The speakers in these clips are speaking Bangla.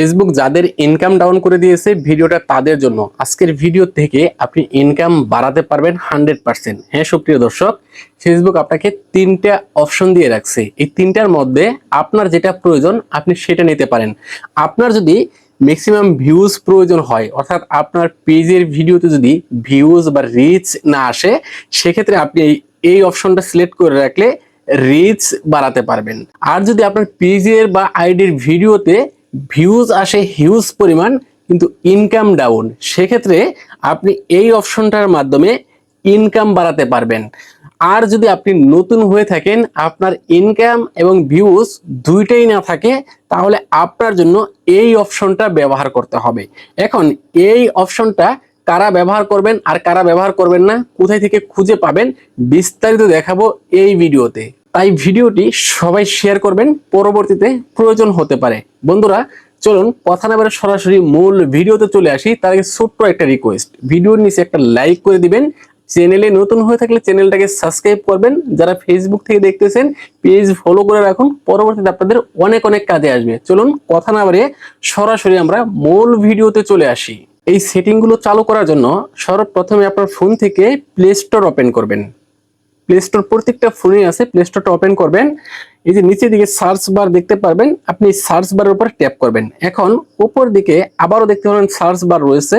ফেসবুক যাদের ইনকাম ডাউন করে দিয়েছে ভিডিওটা তাদের জন্য। আজকের ভিডিও থেকে আপনি ইনকাম বাড়াতে পারবেন হান্ড্রেড পার্সেন্ট হ্যাঁ সুপ্রিয় দর্শক ফেসবুক আপনাকে তিনটা অপশন দিয়ে রাখছে। এই তিনটার মধ্যে আপনার যেটা প্রয়োজন আপনি সেটা নিতে পারেন। আপনার যদি ম্যাক্সিমাম ভিউজ প্রয়োজন হয়, অর্থাৎ আপনার পেজের ভিডিওতে যদি ভিউজ বা রিচ না আসে, সেক্ষেত্রে আপনি এই- অপশনটা সিলেক্ট করে রাখলে রিচ বাড়াতে পারবেন। আর যদি আপনার পেজের বা আইডির ভিডিওতে ভিউজ আসে হিউজ পরিমাণ, কিন্তু ইনকাম ডাউন সেক্ষেত্রে আপনি এই অপশনটার মাধ্যমে ইনকাম বাড়াতে পারবেন। আর যদি আপনি নতুন হয়ে থাকেন, আপনার ইনকাম এবং ভিউজ দুইটাই না থাকে, তাহলে আপনার জন্য এই অপশনটা ব্যবহার করতে হবে। এখন, এই অপশনটা কারা ব্যবহার করবেন আর কারা ব্যবহার করবেন না, কোথায় থেকে খুঁজে পাবেন, বিস্তারিত দেখাবো এই ভিডিওতে। তাই ভিডিওটি সবাই শেয়ার করবেন, পরবর্তীতে প্রয়োজন হতে পারে। বন্ধুরা, চলুন, কথা না সরাসরি মূল ভিডিওতে চলে আসি। তার আগে ছোট্ট একটা রিকোয়েস্ট ভিডিওর নিচে একটা লাইক করে দিবেন। চ্যানেলে নতুন হয়ে থাকলে চ্যানেলটাকে সাবস্ক্রাইব করবেন। যারা ফেসবুক থেকে দেখতেছেন পেজ ফলো করে রাখুন। পরবর্তীতে আপনাদের অনেক অনেক কাজে আসবে। চলুন, কথা না বাড়িয়ে সরাসরি আমরা মূল ভিডিওতে চলে আসি। এই সেটিংগুলো চালু করার জন্য সর্বপ্রথমে আপনার ফোন থেকে প্লে স্টোর ওপেন করবেন। প্লে স্টোর প্রত্যেকটা ফোনে আছে প্লে স্টোরটা ওপেন করবেন। এই যে নিচের দিকে সার্চ বার দেখতে পারবেন, আপনি সার্চ বারের উপর ট্যাপ করবেন। এখন উপর দিকে আবারও দেখতে পাবেন সার্চ বার রয়েছে,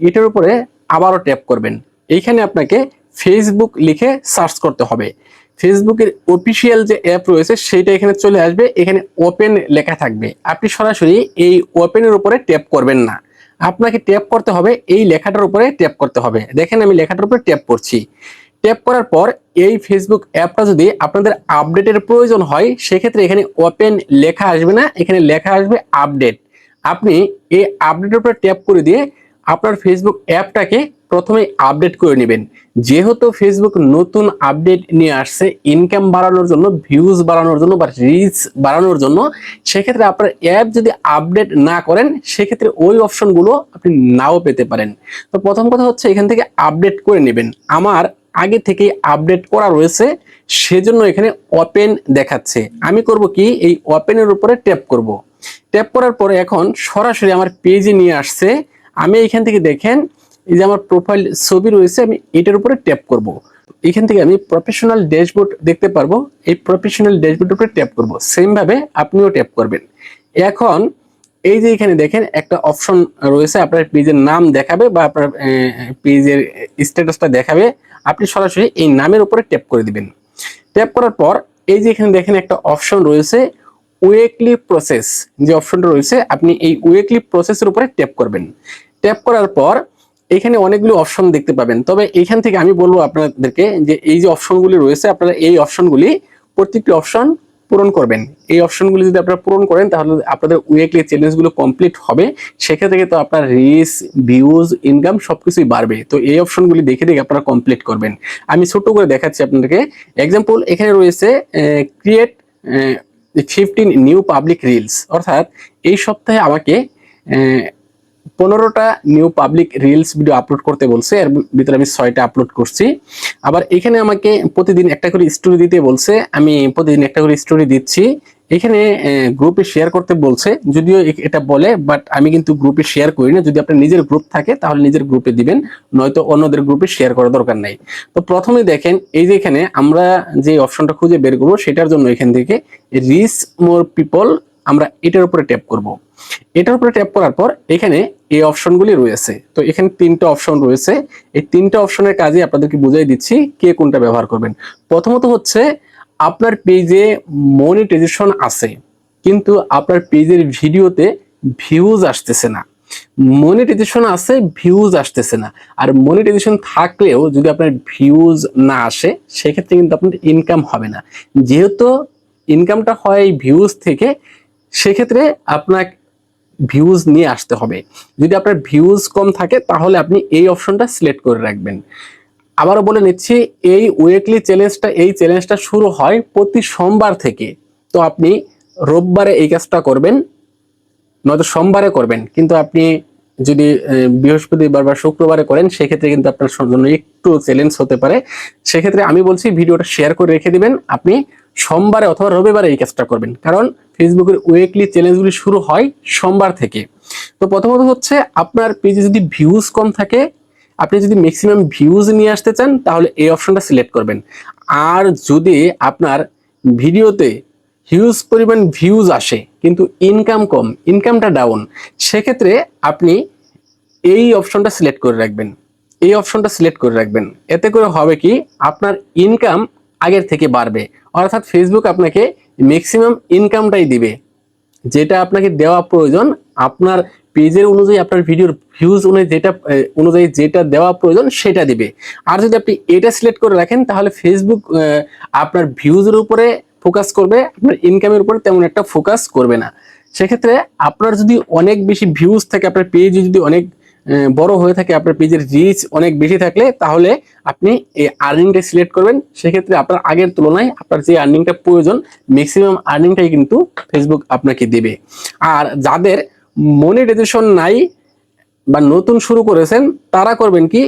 এটার উপরে আবারও ট্যাপ করবেন। এইখানে আপনাকে ফেসবুক লিখে সার্চ করতে হবে। ফেসবুকের অফিসিয়াল যে অ্যাপ রয়েছে, সেইটা এখানে চলে আসবে, এখানে ওপেন লেখা থাকবে। আপনি সরাসরি এই ওপেনের উপরে ট্যাপ করবেন না। আপনাকে ট্যাপ করতে হবে, এই লেখাটার উপরে ট্যাপ করতে হবে। দেখেন আমি লেখাটার উপরে ট্যাপ করছি। ট্যাপ করার পর এই ফেসবুক অ্যাপটা যদি আপনাদের আপডেটের প্রয়োজন হয়, সেক্ষেত্রে এখানে ওপেন লেখা আসবে না, এখানে লেখা আসবে আপডেট আপনি এই আপডেটের উপরে ট্যাপ করে দিয়ে আপনার ফেসবুক অ্যাপটাকে প্রথমে আপডেট করে নেবেন। যেহেতু ফেসবুক নতুন আপডেট নিয়ে আসছে ইনকাম বাড়ানোর জন্য ভিউজ বাড়ানোর জন্য বা রিচ বাড়ানোর জন্য, সেক্ষেত্রে আপনার অ্যাপ যদি আপডেট না করেন, সেক্ষেত্রে ওই অপশনগুলো আপনি নাও পেতে পারেন। তো প্রথম কথা হচ্ছে এখান থেকে আপডেট করে নেবেন। আমার আগে থেকে আপডেট করা রয়েছে, সেজন্য এখানে ওপেন দেখাচ্ছে। আমি করব কি? এই ওপেনের উপরে ট্যাপ করব। ট্যাপ করার পরে এখন সরাসরি আমার পেজে নিয়ে আসছে। আমি এখান থেকে দেখেন, এই যে আমার প্রোফাইল ছবি রয়েছে, আমি এটার উপরে ট্যাপ করব। এখান থেকে আমি প্রফেশনাল ড্যাশবোর্ড দেখতে পারব। এই প্রফেশনাল ড্যাশবোর্ডের উপরে ট্যাপ করব। সেম ভাবে আপনিও ট্যাপ করবেন। এখন এই যে এখানে দেখেন, একটা অপশন রয়েছে, আপনার পেজের নাম দেখাবে বা আপনার পেজের স্ট্যাটাসটা দেখাবে। আপনি সরাসরি এই নামের উপরে ট্যাপ করে দিবেন। ট্যাপ করার পর এই যে এখানে দেখেন একটা অপশন রয়েছে ওয়েকলি প্রসেস যে অপশনটা রয়েছে, আপনি এই ওয়েকলি প্রসেসের উপরে ট্যাপ করবেন। ট্যাপ করার পর এখানে অনেকগুলো অপশন দেখতে পাবেন। তবে এখান থেকে আমি বলব আপনাদেরকে যে এই যে অপশনগুলি রয়েছে, আপনারা এই অপশনগুলি প্রত্যেকটি অপশন পূরণ করবেন। এই অপশনগুলি যদি আপনারা পূরণ করেন, তাহলে আপনাদের উইকলি চ্যালেঞ্জগুলো কমপ্লিট হবে। সেক্ষেত্রে কিন্তু আপনার রিচ ভিউজ ইনকাম সব কিছুই বাড়বে। তো এই অপশনগুলি দেখে দেখে আপনারা কমপ্লিট করবেন। আমি ছোট করে দেখাচ্ছি আপনাদেরকে। এক্সাম্পল এখানে রয়েছে create fifteen new public reels অর্থাৎ এই সপ্তাহে আমাকে পনেরোটা new public reels video upload করতে বলছে, এর ভিতরে আমি ছয়টা আপলোড করছি। আবার এখানে আমাকে প্রতিদিন একটা করে স্টোরি দিতে বলছে, আমি প্রতিদিন একটা করে স্টোরি দিচ্ছি। এখানে গ্রুপে শেয়ার করতে বলছে, যদিও এটা বলে বাট আমি কিন্তু গ্রুপে শেয়ার করি না। যদি আপনার নিজের গ্রুপ থাকে, তাহলে নিজের গ্রুপে দিবেন, নয়তো অন্যদের গ্রুপে শেয়ার করার দরকার নাই। তো প্রথমে দেখেন, এই যে এখানে আমরা যে অপশনটা খুঁজে বের করব, সেটার জন্য এখান থেকে রিচ মোর পিপল আমরা এটার উপরে ট্যাপ করব। এটার উপরে ট্যাপ করার পর এখানে এই অপশনগুলি রয়েছে। তো এখানে তিনটা অপশন রয়েছে। এই তিনটা অপশনের কাজে আপনাদেরকে বুঝাই দিচ্ছি কে কোনটা ব্যবহার করবেন। প্রথমত হচ্ছে, আপনার পেজে মনিটাইজেশন আছে, কিন্তু আপনার পেজের ভিডিওতে ভিউজ আসতেছে না। মনিটাইজেশন আছে ভিউজ আসতেছে না। আর মনিটাইজেশন থাকলেও যদি আপনার ভিউজ না আসে, সেক্ষেত্রে কিন্তু আপনার ইনকাম হবে না। যেহেতু ইনকামটা হয় ভিউজ থেকে, সেক্ষেত্রে আপনার ভিউজ নিয়ে আসতে হবে। যদি আপনার ভিউজ কম থাকে, তাহলে আপনি এই অপশনটা সিলেক্ট করে রাখবেন। আবারও বলে নিচ্ছি, এই উইকলি চ্যালেঞ্জটা এই চ্যালেঞ্জটা শুরু হয় প্রতি সোমবার থেকে। তো আপনি রোববারে এই কাজটা করবেন, নয়তো সোমবারে করবেন। কিন্তু আপনি যদি বৃহস্পতিবার বা শুক্রবারে করেন, সেক্ষেত্রে কিন্তু আপনার জন্য একটু চ্যালেঞ্জ হতে পারে। সেক্ষেত্রে আমি বলছি, ভিডিওটা শেয়ার করে রেখে দিবেন। আপনি সোমবারে অথবা রবিবারে এই কাজটা করবেন। কারণ ফেসবুকের উইকলি চ্যালেঞ্জগুলি শুরু হয় সোমবার থেকে। তো প্রথমত হচ্ছে আপনার পেজে যদি ভিউজ কম থাকে, আপনি যদি ম্যাক্সিমাম ভিউজ নিয়ে আসতে চান, তাহলে এই অপশনটা সিলেক্ট করবেন। আর যদি আপনার ভিডিওতে হিউজ পরিমাণ ভিউজ আসে, কিন্তু ইনকাম কম ইনকামটা ডাউন সেক্ষেত্রে আপনি এই অপশনটা সিলেক্ট করে রাখবেন। এই অপশনটা সিলেক্ট করে রাখবেন। এতে করে হবে কি? আপনার ইনকাম আগের থেকে বাড়বে। অর্থাৎ ফেসবুক আপনাকে ম্যাক্সিমাম ইনকামটাই দিবে। যেটা আপনাকে দেওয়া প্রয়োজন, আপনার পেজের অনুযায়ী, আপনার ভিডিওর ভিউজ অনুযায়ী যেটা অনুযায়ী যেটা দেওয়া প্রয়োজন সেটা দিবে। আর যদি আপনি এটা সিলেক্ট করে রাখেন, তাহলে ফেসবুক আপনার ভিউজের উপরে ফোকাস করবে, আপনার ইনকামের উপরে তেমন একটা ফোকাস করবে না। সেক্ষেত্রে আপনার যদি অনেক বেশি ভিউজ থাকে, আপনার পেজ যদি অনেক বড় হয়ে থাকে, আপনার পেজের রিচ অনেক বেশি থাকলে, তাহলে আপনি এই আর্নিংটা সিলেক্ট করবেন। সেক্ষেত্রে আপনার আগের তুলনায় আপনার যে আর্নিংটা প্রয়োজন ম্যাক্সিমাম আর্নিংটাই কিন্তু ফেসবুক আপনাকে দেবে। আর যাদের মনিটাইজেশন নাই বা নতুন শুরু করেছেন, তারা করবেন কি,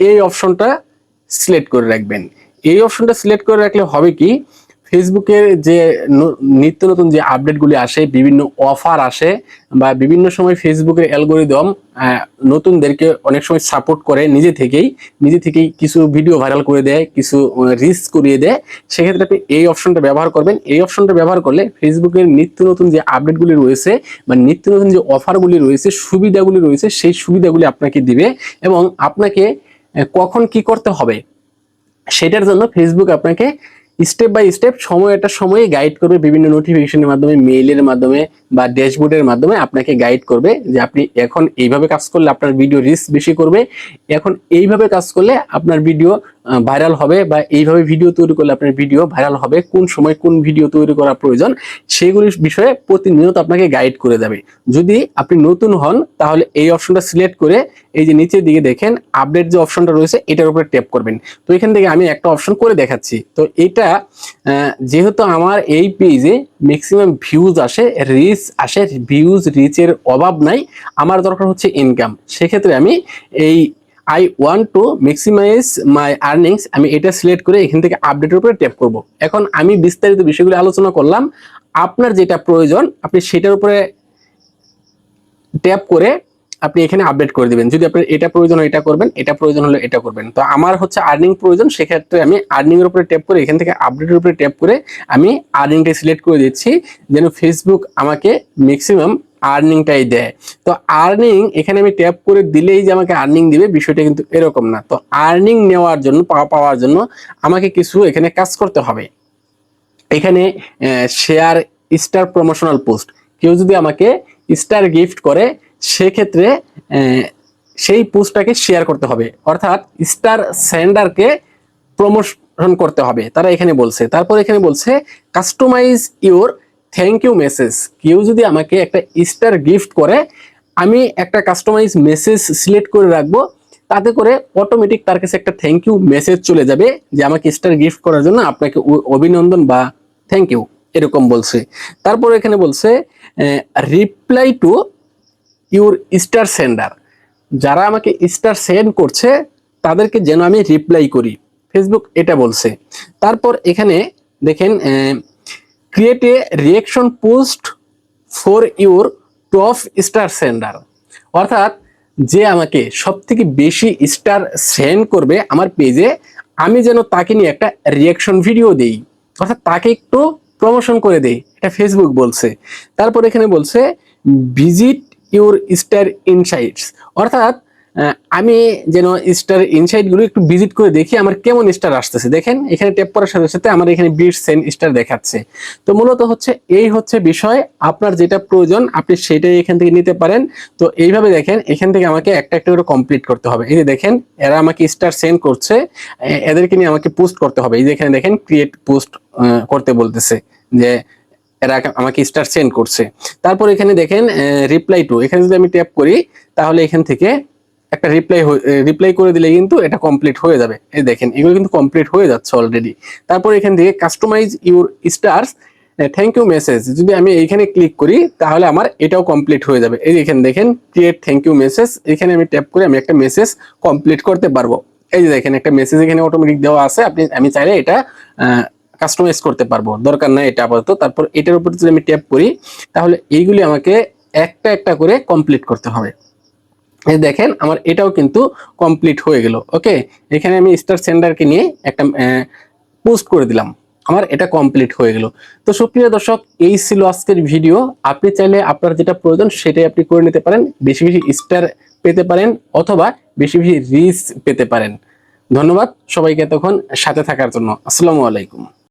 এই অপশনটা সিলেক্ট করে রাখবেন। এই অপশনটা সিলেক্ট করে রাখলে হবে কি ফেসবুকের যে নিত্য নতুন যে আপডেটগুলি আসে, বিভিন্ন অফার আসে বা বিভিন্ন সময় ফেসবুকের অ্যালগোরিদম নতুনদেরকে অনেক সময় সাপোর্ট করে নিজে থেকেই নিজে থেকেই কিছু ভিডিও ভাইরাল করে দেয়, কিছু রিস্ক করিয়ে দেয়। সেক্ষেত্রে আপনি এই অপশনটা ব্যবহার করবেন। এই অপশনটা ব্যবহার করলে ফেসবুকের নিত্য নতুন যে আপডেটগুলি রয়েছে বা নিত্য নতুন যে অফারগুলি রয়েছে, সুবিধাগুলি রয়েছে, সেই সুবিধাগুলি আপনাকে দিবে এবং আপনাকে কখন কি করতে হবে, সেটার জন্য ফেসবুক আপনাকে স্টেপ বাই স্টেপ সময় একটা সময়ে গাইড করবে বিভিন্ন নোটিফিকেশনের মাধ্যমে মেইলের মাধ্যমে বা ড্যাশবোর্ডের মাধ্যমে আপনাকে গাইড করবে যে আপনি এখন এইভাবে কাজ করলে আপনার ভিডিও রিস্ক বেশি করবে। এখন এইভাবে কাজ করলে আপনার ভিডিও ভাইরাল হবে বা এইভাবে ভিডিও তৈরি করলে আপনার ভিডিও ভাইরাল হবে, কোন সময় কোন ভিডিও তৈরি করা প্রয়োজন সেগুলির বিষয়ে প্রতিনিয়ত আপনাকে গাইড করে দেবে যদি আপনি নতুন হন, তাহলে এই অপশনটা সিলেক্ট করে এই যে নিচের দিকে দেখেন আপডেট যে অপশনটা রয়েছে, এটার উপরে ট্যাপ করবেন। তো এখান থেকে আমি একটা অপশন করে দেখাচ্ছি। তো এটা আহ, যেহেতু আমার এই পেজে ম্যাক্সিমাম ভিউজ আসে রিচ আসে ভিউজ রিচের অভাব নাই আমার দরকার হচ্ছে ইনকাম সেক্ষেত্রে আমি এই I want to maximize my earnings আমি এটা সিলেক্ট করে এখান থেকে আপডেটের উপরে ট্যাপ করব। এখন আমি বিস্তারিত বিষয়গুলো আলোচনা করলাম। আপনার যেটা প্রয়োজন আপনি সেটার উপরে ট্যাপ করে আপনি এখানে আপডেট করে দিবেন। যদি আপনার এটা প্রয়োজন এটা করবেন, এটা প্রয়োজন হলে এটা করবেন। তো আমার হচ্ছে আর্নিং প্রয়োজন, সেক্ষেত্রে আমি আর্নিং এর উপরে ট্যাপ করে এখান থেকে আপডেটের উপরে ট্যাপ করে আমি আর্নিংটা সিলেক্ট করে দিচ্ছি, যেন ফেসবুক আমাকে ম্যাক্সিমাম আর্নিংটাই দেয়। তো আর্নিং এখানে আমি ট্যাপ করে দিলেই যে আমাকে আর্নিং দিবে, বিষয়টা কিন্তু এরকম না। তো আর্নিং নেওয়ার জন্য পাওয়ার জন্য আমাকে কিছু এখানে কাজ করতে হবে। এখানে শেয়ার স্টার প্রমোশনাল পোস্ট কেউ যদি আমাকে স্টার গিফট করে সেক্ষেত্রে সেই পোস্টটাকে শেয়ার করতে হবে। অর্থাৎ স্টার সেন্ডারকে প্রমোশন করতে হবে। তারা এখানে বলছে, তারপর এখানে বলছে customize your thank you message কেউ যদি আমাকে একটা স্টার গিফট করে, আমি একটা কাস্টমাইজ মেসেজ সিলেক্ট করে রাখব, তাতে করে অটোমেটিক তার কাছে একটা থ্যাংক ইউ মেসেজ চলে যাবে যে আমাকে স্টার গিফট করার জন্য আপনাকে অভিনন্দন বা থ্যাংক ইউ এরকম বলছে। তারপর এখানে বলছে reply to your star sender যারা আমাকে স্টার সেন্ড করছে, তাদেরকে যেন আমি রিপ্লাই করি। ফেসবুক এটা বলছে। তারপর এখানে দেখেন create a reaction post for your top star sender অর্থাৎ যে আমাকে সব থেকে বেশি স্টার সেন্ড করবে আমার পেজে আমি যেন তাকে নিয়ে একটা রিয়াকশন ভিডিও দেই। অর্থাৎ তাকে একটু প্রমোশন করে দেই। এটা ফেসবুক বলছে। তারপর এখানে বলছে ভিজিট ইউর স্টার ইনসাইটস অর্থাৎ আমি যেন স্টার ইনসাইটগুলো একটু ভিজিট করে দেখি আমার কেমন স্টার আসতেছে। দেখেন, এখানে ট্যাপ করার সাথে সাথে আমার এখানে বিট সেন স্টার দেখাচ্ছে। তো মূলত হচ্ছে, এই হচ্ছে বিষয়, আপনার যেটা প্রয়োজন, আপনি সেটাই এখান থেকে নিতে পারেন। তো এইভাবে দেখেন, এখান থেকে আমাকে একটা একটা করে কমপ্লিট করতে হবে। এই যে দেখেন, এরা আমাকে স্টার সেন্ড করছে এদেরকে নিয়ে আমাকে পোস্ট করতে হবে। এই যে এখানে দেখেন ক্রিয়েট পোস্ট করতে বলতেছে যে এরা আমাকে স্টার সেন্ড করছে। তারপর এখানে দেখেন রিপ্লাই টু এখানে যদি আমি ট্যাপ করি, তাহলে এখান থেকে একটা রিপ্লাই রিপ্লাই করে দিলে কিন্তু এটা কমপ্লিট হয়ে যাবে। এই দেখেন, এগুলো কিন্তু কমপ্লিট হয়ে যাচ্ছে অলরেডি তারপর এখান থেকে customize your stars thank you message যদি আমি এইখানে ক্লিক করি, তাহলে আমার এটাও কমপ্লিট হয়ে যাবে। এই এখানে দেখেন ক্রিয়েট থ্যাংক ইউ মেসেজ এখানে আমি ট্যাপ করে আমি একটা মেসেজ কমপ্লিট করতে পারব। এই যে দেখেন, একটা মেসেজ এখানে অটোমেটিক দেওয়া আছে। আপনি, আমি চাইলে এটা কাস্টমাইজ করতে পারব। দরকার নাই এটা আপাতত। তারপর এটার উপর যদি আমি ট্যাপ করি, তাহলে এইগুলি আমাকে একটা একটা করে কমপ্লিট করতে হবে। দেখেন, আমার এটাও কিন্তু কমপ্লিট হয়ে গেল ওকে এখানে আমি স্টার সেন্ডারকে নিয়ে একটা পোস্ট করে দিলাম। আমার এটা কমপ্লিট হয়ে গেল। তো সুপ্রিয় দর্শক, এই ছিল আজকের ভিডিও আপনি চাইলে আপনার যেটা প্রয়োজন, সেটাই আপনি করে নিতে পারেন। বেশি বেশি স্টার পেতে পারেন, অথবা বেশি বেশি রিচ পেতে পারেন। ধন্যবাদ সবাইকে তখন সাথে থাকার জন্য। আসসালামু আলাইকুম।